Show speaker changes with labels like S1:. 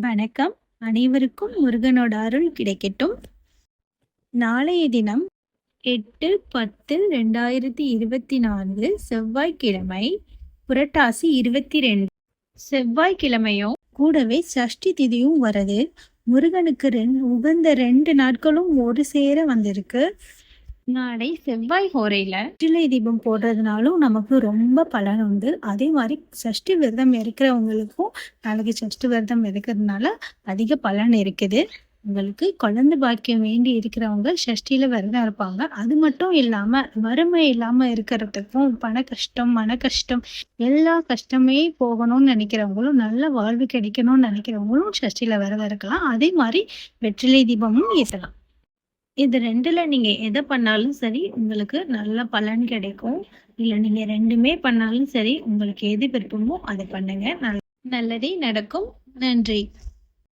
S1: வணக்கம். அனைவருக்கும் முருகனோட அருள் கிடைக்கட்டும். நாளைய தினம் எட்டு பத்து ரெண்டாயிரத்தி இருபத்தி நான்கு செவ்வாய்க்கிழமை புரட்டாசி இருபத்தி ரெண்டு செவ்வாய்க்கிழமையும் கூடவே சஷ்டி திதியும் வருது. முருகனுக்கு ரெண்டு உகந்த ரெண்டு நாட்களும் ஒரு சேர வந்திருக்கு. நாளை செவ்வாய் ஹோரையில் வெற்றிலை தீபம் போடுறதுனாலும் நமக்கு ரொம்ப பலன் உண்டு. அதே மாதிரி சஷ்டி விரதம் இருக்கிறவங்களுக்கும் நாளைக்கு சஷ்டி விரதம் இருக்கிறதுனால அதிக பலன் இருக்குது. உங்களுக்கு குழந்தை பாக்கியம் வேண்டி இருக்கிறவங்க சஷ்டியில் விரதம் இருப்பாங்க. அது மட்டும் இல்லாமல் வறுமை இல்லாமல் இருக்கிறதுக்கும் பண கஷ்டம் மன கஷ்டம் எல்லா கஷ்டமே போகணும்னு நினைக்கிறவங்களும் நல்ல வாழ்வு கிடைக்கணும்னு நினைக்கிறவங்களும் சஷ்டியில விரதம் இருக்கலாம். அதே மாதிரி வெற்றிலை தீபமும் ஏற்றலாம் இது ரெண்டுல நீங்க எதை பண்ணாலும் சரி உங்களுக்கு நல்ல பலன் கிடைக்கும். இல்ல நீங்க ரெண்டுமே பண்ணாலும் சரி உங்களுக்கு எது விருப்பமோ அதை பண்ணுங்க. நல்ல- நல்லதே நடக்கும். நன்றி.